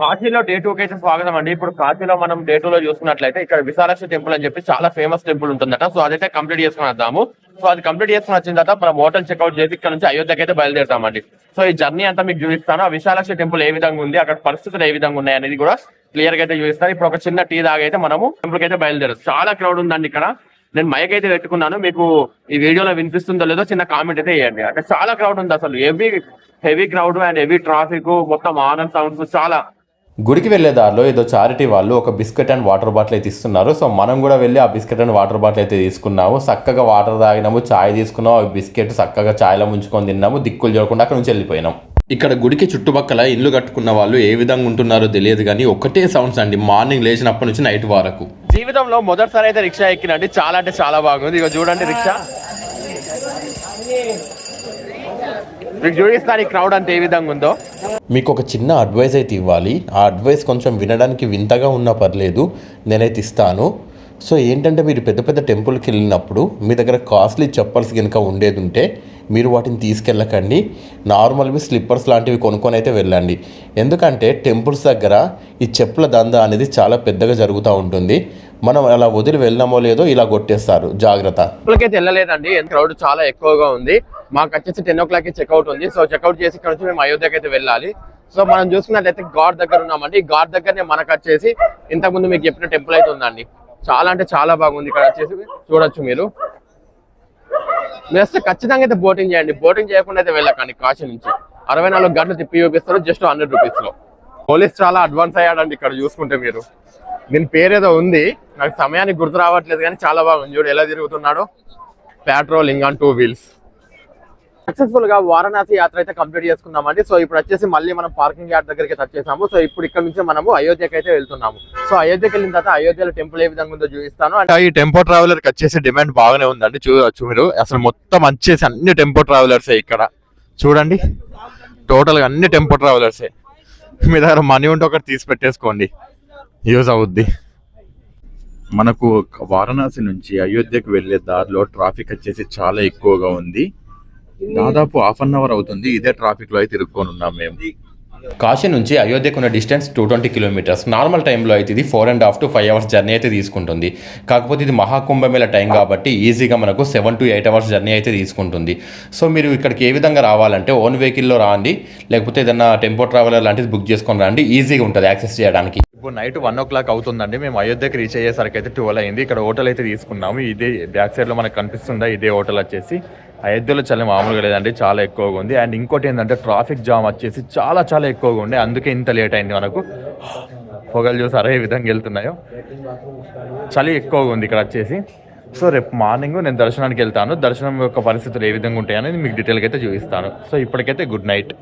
కాశీలో day two కి స్వాగతం అండి. ఇప్పుడు కాశీలో మనం డే టూ లో చూసుకున్నట్లయితే ఇక్కడ విశాలక్ష టెంపుల్ అని చెప్పి చాలా ఫేమస్ టెంపుల్ ఉంటుందట. సో అదైతే కంప్లీట్ చేసుకుని వద్దాము. సో అది కంప్లీట్ చేసుకుని వచ్చిన తర్వాత మనం హోటల్ చెక్అౌట్ చేసి ఇక్కడ నుంచి అయోధ్యకి అయితే బయలుదేరుతామండి. సో ఈ జర్నీ అంతా మీకు చూపిస్తాను. ఆ విశాలాక్షి టెంపుల్ ఏ విధంగా ఉంది అక్కడ పరిస్థితులు ఏ విధంగా ఉన్నాయి అనేది కూడా క్లియర్గా అయితే చూపిస్తాను. ఇప్పుడు ఒక చిన్న టీ దాగైతే మనము టెంపుల్ అయితే బయలుదేరు చాలా క్రౌడ్ ఉందండి ఇక్కడ. నేను మైక్ అయితే పెట్టుకున్నాను. మీకు ఈ వీడియోలో వినిపిస్తుందో లేదో చిన్న కామెంట్ అయితే వేయండి. అంటే చాలా క్రౌడ్ ఉంది అసలు. Heavy heavy crowd and heavy traffic మొత్తం ఆనంద్ సౌండ్స్ చాలా గుడికి వెళ్ళే దారిలో ఏదో చారిటీ వాళ్ళు ఒక బిస్కెట్ అండ్ వాటర్ బాటిల్ అయితే ఇస్తున్నారు. సో మనం కూడా వెళ్ళి ఆ బిస్కెట్ అండ్ వాటర్ బాటిల్ అయితే తీసుకున్నాము. చక్కగా వాటర్ తాగినాము చాయ్ తీసుకున్నాము. ఆ బిస్కెట్ చక్కగా చాయ్లో ముంచుకొని తిన్నాము. దిక్కులు చూడకుండా అక్కడ నుంచి వెళ్ళిపోయినాం. ఇక్కడ గుడికి చుట్టుపక్కల ఇల్లు కట్టుకున్న వాళ్ళు ఏ విధంగా ఉంటున్నారో తెలియదు కానీ ఒకటే సౌండ్స్ అండి. మార్నింగ్ లేచినప్పటి నుంచి నైట్ వరకు. జీవితంలో మొదటిసారి అయితే రిక్షా ఎక్కినండి. చాలా అంటే చాలా బాగుంది. ఇక చూడండి రిక్షా. మీకు చూపిస్తాను ఈ క్రౌడ్ అంతా ఏ విధంగా ఉందో. మీకు ఒక చిన్న అడ్వైస్ అయితే ఇవ్వాలి. ఆ అడ్వైస్ కొంచెం వినడానికి వింతగా ఉన్నా పర్లేదు నేనైతే ఇస్తాను. సో ఏంటంటే మీరు పెద్ద పెద్ద టెంపుల్కి వెళ్ళినప్పుడు మీ దగ్గర కాస్ట్లీ చెప్పల్స్ కనుక ఉండేది ఉంటే మీరు వాటిని తీసుకెళ్ళకండి. నార్మల్వి స్లిప్పర్స్ లాంటివి కొనుక్కొని అయితే వెళ్ళండి. ఎందుకంటే టెంపుల్స్ దగ్గర ఈ చెప్పుల దందా అనేది చాలా పెద్దగా జరుగుతూ ఉంటుంది. మనం అలా వదిలి వెళ్ళామో లేదో ఇలా కొట్టేస్తారు. జాగ్రత్త. అయితే వెళ్ళలేదండి. క్రౌడ్ చాలా ఎక్కువగా ఉంది. మాకు వచ్చేసి టెన్ ఓ క్లాక్ చెక్అవుట్ ఉంది. సో చెక్అవుట్ చేసి ఇక్కడ నుంచి మేము అయోధ్యకి అయితే వెళ్ళాలి. సో మనం చూసుకున్నట్లయితే గాడ్ దగ్గర ఉన్నామండి. ఘాట్ గాడ్ దగ్గరనే మనకు వచ్చేసి ఇంతకుముందు మీకు చెప్పిన టెంపుల్ అయితే ఉందండి. చాలా అంటే చాలా బాగుంది. ఇక్కడ వచ్చేసి చూడొచ్చు మీరు. మీరు వస్తే ఖచ్చితంగా అయితే బోటింగ్ చేయండి. బోటింగ్ చేయకుండా అయితే వెళ్ళకండి కాశీ నుంచి. అరవై నాలుగు గంటలు తిప్పి చూపిస్తారు జస్ట్ హండ్రెడ్ రూపీస్లో. పోలీస్ చాలా అడ్వాన్స్ అయ్యాడండి ఇక్కడ చూసుకుంటే మీరు. దీని పేరేదో ఉంది. నాకు సమయానికి గుర్తు రావట్లేదు కానీ చాలా బాగుంది. చూడు ఎలా తిరుగుతున్నాడో. పెట్రోలింగ్ ఆన్ టూ వీల్స్ సక్సెస్ఫుల్గా వారణాసి యాత్ర అయితే కంప్లీట్ చేసుకున్నామండి సో ఇప్పుడు వచ్చేసి మళ్ళీ మనం పార్కింగ్ యార్డ్ దగ్గరికి వచ్చేసాము. సో ఇప్పుడు ఇక్కడ నుంచి మనము అయోధ్యకి అయితే వెళ్తున్నాము. సో అయోధ్యకి వెళ్ళిన తర్వాత అయోధ్యలో టెంపుల్ ఏ విధంగా ఉందో చూపిస్తాను. అంటే ఈ టెంపో ట్రావెలర్కి వచ్చేసి డిమాండ్ బాగానే ఉందండి. చూడవచ్చు మీరు అసలు మొత్తం వచ్చేసి అన్ని టెంపో ట్రావెలర్స్ ఇక్కడ. చూడండి. టోటల్గా అన్ని టెంపో ట్రావెలర్సే మీ దగ్గర మనీ ఉంటే ఒకటి తీసి పెట్టేసుకోండి. యూజ్ అవుద్ది. మనకు వారణాసి నుంచి అయోధ్యకు వెళ్ళే దారిలో ట్రాఫిక్ వచ్చేసి చాలా ఎక్కువగా ఉంది. దాదాపు హాఫ్ అన్ అవర్ అవుతుంది. ఇదే ట్రాఫిక్లో అయితే ఇరుక్కొని ఉన్నాం మేము. కాశీ నుంచి అయోధ్యకు ఉన్న distance two twenty kilometres normal టైంలో అయితే ఇది four and half to five hours journey అయితే తీసుకుంటుంది. కాకపోతే ఇది మహాకుంభమేళ టైం కాబట్టి ఈజీగా మనకు seven to eight hours journey అయితే తీసుకుంటుంది. సో మీరు ఇక్కడికి ఏ విధంగా రావాలంటే ఓన్ వెహికల్లో రాండి. లేకపోతే ఏదైనా టెంపో ట్రావెలర్ లాంటిది బుక్ చేసుకొని రండి. ఈజీగా ఉంటుంది యాక్సెస్ చేయడానికి. ఇప్పుడు నైట్ వన్ ఓ క్లాక్ అవుతుందండి. మేము అయోధ్యకి రీచ్ అయ్యేసరికి అయితే ట్వెల్వ్ అయింది. ఇక్కడ హోటల్ అయితే తీసుకున్నాము. ఇదే బ్యాక్ సైడ్లో మనకు కనిపిస్తుందా? ఇదే హోటల్ వచ్చేసి. అయోధ్యలో చాలా మామూలుగా లేదండి. చాలా ఎక్కువగా ఉంది. అండ్ ఇంకోటి ఏంటంటే ట్రాఫిక్ జామ్ వచ్చేసి చాలా చాలా ఎక్కువగా ఉండే. అందుకే ఇంత లేట్ అయింది మనకు. పొగలు చూసారా? ఏ విధంగా వెళ్తున్నాయో. చలి ఎక్కువగా ఉంది ఇక్కడ వచ్చేసి. సో రేపు మార్నింగ్ నేను దర్శనానికి వెళ్తాను. దర్శనం యొక్క పరిస్థితులు ఏ విధంగా ఉంటాయని మీకు డీటెయిల్గా అయితే చూపిస్తాను. సో ఇప్పటికైతే good night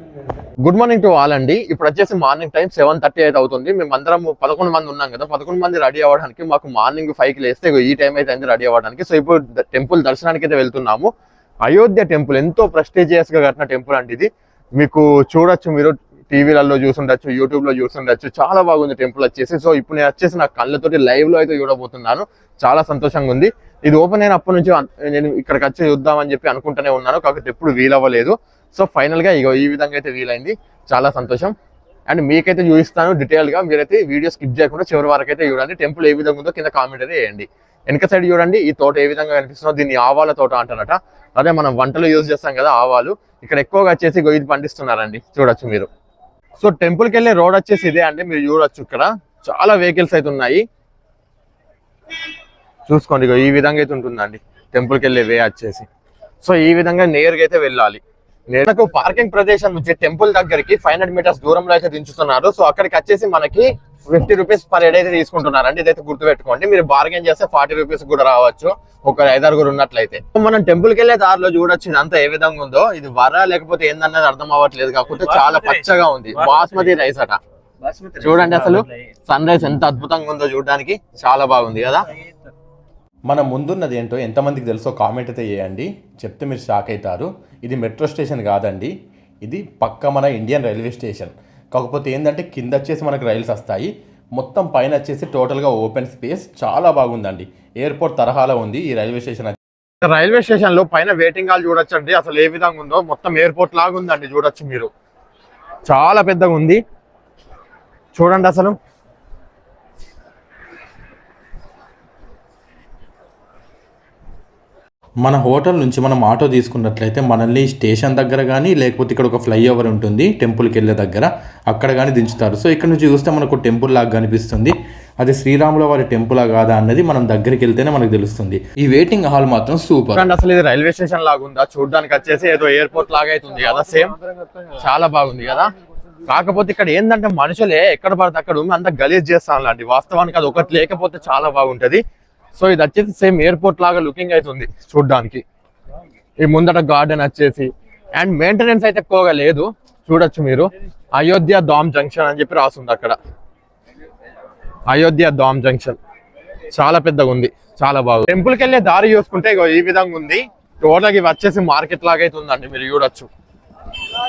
good morning to all అండి. ఇప్పుడు వచ్చేసి మార్నింగ్ టైం సెవెన్ థర్టీ అయితే అవుతుంది. మేము అందరం పదకొండు మంది ఉన్నాం కదా. పదకొండు మంది రెడీ అవ్వడానికి మాకు మార్నింగ్ ఫైవ్కి లేస్తే ఈ టైం అయితే అయింది రెడీ అవ్వడానికి. సో ఇప్పుడు టెంపుల్ దర్శనానికి అయితే వెళ్తున్నాము. అయోధ్య టెంపుల్ ఎంతో ప్రెస్టీజియస్గా కట్టిన టెంపుల్ అండి ఇది. మీకు చూడొచ్చు మీరు. టీవీలలో చూసుండొచ్చు యూట్యూబ్లో చూసుండొచ్చు. చాలా బాగుంది టెంపుల్ వచ్చేసి. సో ఇప్పుడు నేను వచ్చేసి నా కళ్ళతోటి లైవ్లో అయితే చూడబోతున్నాను. చాలా సంతోషంగా ఉంది. ఇది ఓపెన్ అయినప్పటి నుంచి నేను ఇక్కడికి వచ్చి చూద్దామని చెప్పి అనుకుంటూనే ఉన్నాను. కాకపోతే ఎప్పుడు వీలవ్వలేదు సో ఫైనల్గా ఇగో ఈ విధంగా అయితే వీలైంది చాలా సంతోషం. అండ్ మీకైతే చూపిస్తాను డీటెయిల్గా మీరైతే వీడియో స్కిప్ చేయకుండా చివరి వరకు అయితే చూడండి. టెంపుల్ ఏ విధంగా ఉందో కింద కామెంట్ అయితే వేయండి వెనక సైడ్ చూడండి. ఈ తోట ఏ విధంగా కనిపిస్తుందో. దీన్ని ఆవాల తోట అంటారట. అదే మనం వంటలు యూజ్ చేస్తాం కదా ఆవాలు. ఇక్కడ ఎక్కువగా వచ్చేసి ఇగో ఇది పండిస్తున్నారండి. చూడొచ్చు మీరు. సో టెంపుల్కి వెళ్ళే రోడ్ వచ్చేసి ఇదే అండి. మీరు చూడొచ్చు ఇక్కడ. చాలా వెహికల్స్ అయితే ఉన్నాయి. చూసుకోండి ఈ విధంగా అయితే ఉంటుందండి. టెంపుల్కి వెళ్ళే వే వచ్చేసి. సో ఈ విధంగా నేరుగా అయితే వెళ్ళాలి. నాకు పార్కింగ్ ప్రదేశం నుంచి టెంపుల్ దగ్గరికి ఫైవ్ హండ్రెడ్ మీటర్స్ దూరంలో అయితే దించుతున్నారు. సో అక్కడికి వచ్చేసి మనకి ఫిఫ్టీ రూపీస్ పర్ హెడ్ అయితే తీసుకుంటున్నారు అండి ఇదైతే గుర్తుపెట్టుకోండి. మీరు బార్గెన్ చేస్తే ఫార్టీ రూపీస్ కూడా రావచ్చు. ఒక ఐదారుగురు ఉన్నట్లయితే. మనం టెంపుల్కి వెళ్ళే దారిలో చూడొచ్చు ఇదంతా ఏ విధంగా ఉందో. ఇది వర లేకపోతే ఏందన్నది అర్థం అవ్వట్లేదు కాకపోతే చాలా పచ్చగా ఉంది. బాస్మతి రైస్ అట. చూడండి అసలు సన్ రైస్ ఎంత అద్భుతంగా ఉందో చూడడానికి. చాలా బాగుంది కదా. మన ముందున్నది ఏంటో ఎంతమందికి తెలుసో కామెంట్ అయితే చేయండి. చెప్తే మీరు షాక్ అవుతారు. ఇది మెట్రో స్టేషన్ కాదండి. ఇది పక్క మన ఇండియన్ రైల్వే స్టేషన్. కాకపోతే ఏంటంటే కింద వచ్చేసి మనకు రైల్స్ వస్తాయి. మొత్తం పైన వచ్చేసి టోటల్గా ఓపెన్ స్పేస్ చాలా బాగుందండి. ఎయిర్పోర్ట్ తరహాలో ఉంది. ఈ రైల్వే స్టేషన్ రైల్వే స్టేషన్లో పైన వెయిటింగ్ హాల్ చూడొచ్చండి. అసలు ఏ విధంగా ఉందో మొత్తం ఎయిర్పోర్ట్ లాగా ఉందండి చూడొచ్చు మీరు. చాలా పెద్దగా ఉంది. చూడండి అసలు. మన హోటల్ నుంచి మనం ఆటో తీసుకున్నట్లయితే మనల్ని స్టేషన్ దగ్గర కానీ లేకపోతే ఇక్కడ ఒక ఫ్లైఓవర్ ఉంటుంది టెంపుల్కి వెళ్ళే దగ్గర అక్కడ కానీ దించుతారు. సో ఇక్కడ నుంచి చూస్తే మనకు టెంపుల్ లాగా కనిపిస్తుంది. అది శ్రీరాముల వారి టెంపులా కాదా అన్నది మనం దగ్గరికి వెళ్తేనే మనకు తెలుస్తుంది. ఈ వెయిటింగ్ హాల్ మాత్రం సూపర్. అండ్ అసలు ఇది రైల్వే స్టేషన్ లాగా ఉందా? చూడడానికి వచ్చేసి ఏదో ఎయిర్పోర్ట్ లాగా అవుతుంది కదా సేమ్. చాలా బాగుంది కదా. కాకపోతే ఇక్కడ ఏంటంటే మనుషులే ఎక్కడ పడితే అక్కడ ఉంది అంత గలీజ్ చేస్తాను లాంటి వాస్తవానికి అది ఒకటి లేకపోతే చాలా బాగుంటది. సో ఇది వచ్చేసి సేమ్ ఎయిర్పోర్ట్ లాగా లుకింగ్ అవుతుంది చూడడానికి. ఈ ముందట గార్డెన్ వచ్చేసి అండ్ మెయింటెనెన్స్ అయితే ఎక్కువగా లేదు చూడొచ్చు మీరు. అయోధ్య దామ్ జంక్షన్ అని చెప్పి రాస్తుంది అక్కడ. అయోధ్య దామ్ జంక్షన్ చాలా పెద్దగా ఉంది చాలా బాగుంది. టెంపుల్కి వెళ్ళే దారి చూసుకుంటే ఇగో ఈ విధంగా ఉంది. టోటల్ ఇవి వచ్చేసి మార్కెట్ లాగా అయితే ఉందండి మీరు చూడొచ్చు.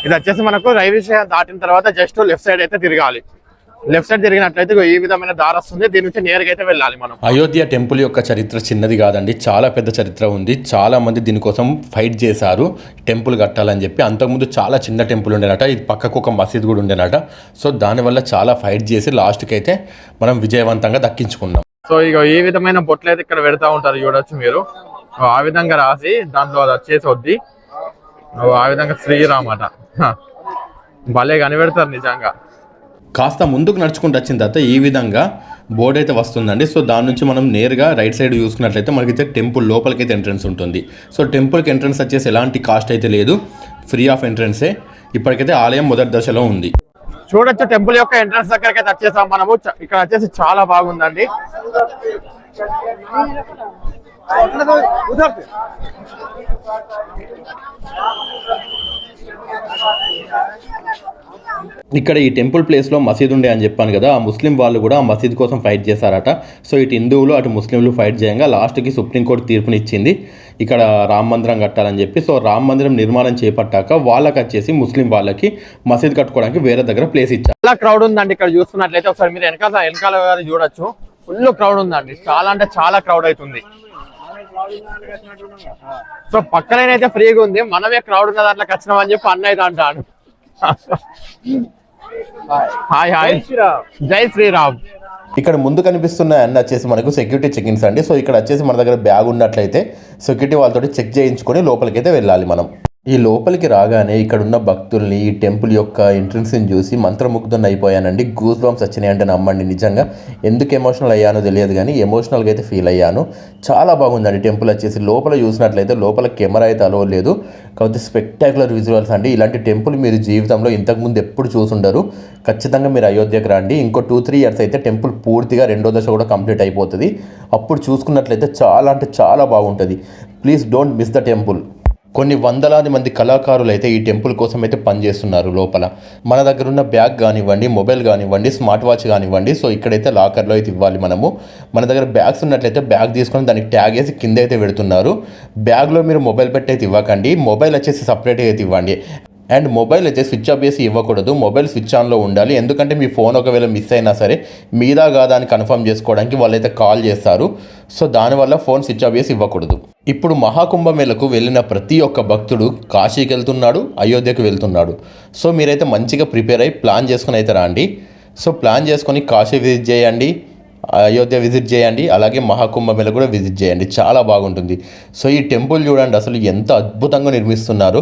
ఇది వచ్చేసి మనకు రైల్వే స్టేషన్ దాటిన తర్వాత జస్ట్ లెఫ్ట్ సైడ్ అయితే తిరగాలి. లెఫ్ట్ సైడ్ తిరిగినట్లయితే ఇగో ఈ విధమైన దారి వస్తుంది. దీని నుంచి నేరుగా అయితే వెళ్ళాలి మనం. అయోధ్య టెంపుల్ యొక్క చరిత్ర చిన్నది కాదండి. చాలా పెద్ద చరిత్ర ఉంది. చాలా మంది దీనికోసం ఫైట్ చేశారు. టెంపుల్ కట్టాలని చెప్పి అంతకుముందు చాలా చిన్న టెంపుల్ ఉండేనట. ఇది పక్కకు ఒక మసీద్ కూడా ఉండేనట. సో దానివల్ల చాలా ఫైట్ చేసి లాస్ట్కి అయితే మనం విజయవంతంగా దక్కించుకున్నాం. సో ఇక ఈ విధమైన బొట్లు అయితే ఇక్కడ పెడతా ఉంటారు చూడొచ్చు మీరు. ఆ విధంగా రాసి దాంట్లో అది వచ్చేసి వద్ది ఆ విధంగా శ్రీరామ్ అట. భలే కనిపెడతారు నిజంగా. కాస్త ముందుకు నడుచుకుంటూ వచ్చిన తర్వాత ఈ విధంగా బోర్డు అయితే వస్తుందండి. సో దాని నుంచి మనం నేరుగా రైట్ సైడ్ చూసుకున్నట్లయితే మనకైతే టెంపుల్ లోపలికైతే ఎంట్రన్స్ ఉంటుంది. సో టెంపుల్కి ఎంట్రన్స్ వచ్చేసి ఎలాంటి కాస్ట్ అయితే లేదు. ఫ్రీ ఆఫ్ ఎంట్రన్సే. ఇప్పటికైతే ఆలయం మొదటి దశలో ఉంది. చూడొచ్చు టెంపుల్ యొక్క ఎంట్రన్స్ దగ్గరకి వచ్చేసాం మనము. ఇక్కడ వచ్చేసి చాలా బాగుందండి. ఇక్కడ ఈ టెంపుల్ ప్లేస్లో మసీద్ ఉండే అని చెప్పాను కదా ఆ ముస్లిం వాళ్ళు కూడా ఆ మసీద్ కోసం ఫైట్ చేశారట. సో ఇటు హిందువులు అటు ముస్లింలు ఫైట్ చేయంగా లాస్ట్కి సుప్రీంకోర్టు తీర్పునిచ్చింది. ఇక్కడ రామ మందిరం కట్టాలని చెప్పి సో రామ మందిరం నిర్మాణం చేపట్టాక వాళ్ళకి వచ్చేసి ముస్లిం వాళ్ళకి మసీద్ కట్టుకోవడానికి వేరే దగ్గర ప్లేస్ ఇచ్చారు. చాలా క్రౌడ్ ఉందండి ఇక్కడ చూస్తున్నట్లయితే ఒకసారి మీరు వెనకాల వెనకాల చూడొచ్చు. ఫుల్ క్రౌడ్ ఉందండి. చాలా అంటే చాలా క్రౌడ్ అవుతుంది. సో పక్కనైతే ఫ్రీగా ఉంది. మనమే క్రౌడ్ ఉన్న దాంట్లోకి వచ్చినాం అని చెప్పి అన్న అయితే అంటాడు. Hi hi. జై శ్రీరామ్. ఇక్కడ ముందు కనిపిస్తున్న అన్న వచ్చేసి మనకు సెక్యూరిటీ చెకిన్స్ అండి. సో ఇక్కడ వచ్చేసి మన దగ్గర బ్యాగ్ ఉన్నట్లయితే సెక్యూరిటీ వాళ్ళతో చెక్ చేయించుకొని లోపలికైతే వెళ్ళాలి మనం. ఈ లోపలికి రాగానే ఇక్కడున్న భక్తుల్ని ఈ టెంపుల్ యొక్క ఎంట్రన్స్ని చూసి మంత్రముగ్ధుని అయిపోయానండి. గూస్ బాంబ్స్ వచ్చినాయి అంటే నమ్మండి నిజంగా. ఎందుకు ఎమోషనల్ అయ్యానో తెలియదు కానీ ఎమోషనల్గా అయితే ఫీల్ అయ్యాను. చాలా బాగుందండి టెంపుల్ వచ్చేసి. లోపల చూసినట్లయితే లోపల కెమెరా అయితే అలవలేదు కాకపోతే స్పెక్టాకులర్ విజువల్స్ అండి. ఇలాంటి టెంపుల్ మీరు జీవితంలో ఇంతకుముందు ఎప్పుడు చూసుండరు. ఖచ్చితంగా మీరు అయోధ్యకు రండి. ఇంకో టూ త్రీ ఇయర్స్ అయితే టెంపుల్ పూర్తిగా రెండో దశ కూడా కంప్లీట్ అయిపోతుంది. అప్పుడు చూసుకున్నట్లయితే చాలా అంటే చాలా బాగుంటుంది. Please don't miss the temple. కొన్ని వందలాది మంది కళాకారులు అయితే ఈ టెంపుల్ కోసం అయితే పనిచేస్తున్నారు లోపల. మన దగ్గర ఉన్న బ్యాగ్ కానివ్వండి మొబైల్ కానివ్వండి స్మార్ట్ వాచ్ కానివ్వండి సో ఇక్కడైతే లాకర్లో అయితే ఇవ్వాలి మనము. మన దగ్గర బ్యాగ్స్ ఉన్నట్లయితే బ్యాగ్ తీసుకొని దానికి ట్యాగ్ వేసి కింద అయితే పెడుతున్నారు. బ్యాగ్లో మీరు మొబైల్ పెట్టి అయితే ఇవ్వకండి. మొబైల్ వచ్చేసి సపరేట్గా అయితే ఇవ్వండి. అండ్ మొబైల్ అయితే స్విచ్ ఆఫ్ చేసి ఇవ్వకూడదు. మొబైల్ స్విచ్ ఆన్లో ఉండాలి. ఎందుకంటే మీ ఫోన్ ఒకవేళ మిస్ అయినా సరే మీదా కాదా అని కన్ఫర్మ్ చేసుకోవడానికి వాళ్ళైతే కాల్ చేస్తారు. సో దానివల్ల ఫోన్ స్విచ్ ఆఫ్ చేసి ఇవ్వకూడదు. ఇప్పుడు మహాకుంభమేళకు వెళ్ళిన ప్రతి ఒక్క భక్తుడు కాశీకి వెళ్తున్నాడు అయోధ్యకు వెళ్తున్నాడు. సో మీరైతే మంచిగా ప్రిపేర్ అయ్యి ప్లాన్ చేసుకుని అయితే రండి. సో ప్లాన్ చేసుకొని కాశీ విజిట్ చేయండి అయోధ్య విజిట్ చేయండి అలాగే మహాకుంభమేళ కూడా విజిట్ చేయండి. చాలా బాగుంటుంది. సో ఈ టెంపుల్ చూడండి అసలు ఎంత అద్భుతంగా నిర్మిస్తున్నారు.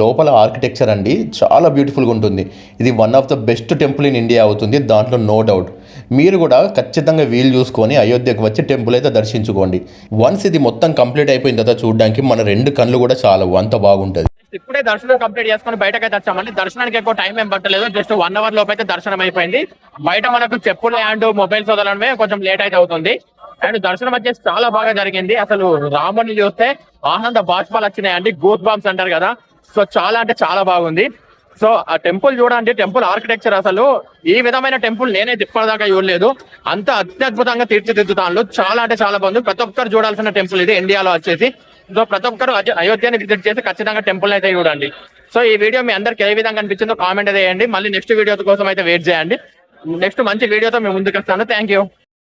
లోపల ఆర్కిటెక్చర్ అండి చాలా బ్యూటిఫుల్గా ఉంటుంది. ఇది one of the best temple in India అవుతుంది దాంట్లో నో డౌట్. మీరు కూడా ఖచ్చితంగా వీలు చూసుకొని అయోధ్యకు వచ్చి టెంపుల్ అయితే దర్శించుకోండి. వన్స్ ఇది మొత్తం కంప్లీట్ అయిపోయిన తర్వాత చూడడానికి మన రెండు కళ్ళు కూడా చాలవు అంత బాగుంటుంది. ఇప్పుడే దర్శనం కంప్లీట్ చేసుకొని బయటకు అయితే వచ్చామండి. దర్శనానికి ఎక్కువ టైం ఏం పట్టలేదు. జస్ట్ వన్ అవర్ లోపు అయితే దర్శనం అయిపోయింది. బయట మనకు చెప్పులు అండ్ మొబైల్స్ వదలడమే కొంచెం లేట్ అయితే అవుతుంది. అండ్ దర్శనం వచ్చేసి చాలా బాగా జరిగింది. అసలు రాముని చూస్తే ఆనంద బాష్పాలు వచ్చినాయండి. గూత్ బాంబ్స్ అంటారు కదా. సో చాలా అంటే చాలా బాగుంది. సో ఆ టెంపుల్ చూడండి టెంపుల్ ఆర్కిటెక్చర్ అసలు. ఈ విధమైన టెంపుల్ నేనే తిప్పదాకా చూడలేదు. అంత అత్యద్భుతంగా తీర్చిదిద్దుతాను చాలా అంటే చాలా బాగుంది. ప్రతి ఒక్కరు చూడాల్సిన టెంపుల్ ఇది ఇండియాలో వచ్చేసి. సో ప్రతి ఒక్కరు అయోధ్యని విజిట్ చేసి ఖచ్చితంగా టెంపుల్ అయితే చూడండి. సో ఈ వీడియో మీ అందరికి ఏ విధంగా అనిపించిందో కామెంట్ చేయండి. మళ్ళీ నెక్స్ట్ వీడియో కోసం అయితే వెయిట్ చేయండి. నెక్స్ట్ మంచి వీడియోతో మేము ముందుకు వస్తాను థ్యాంక్ యూ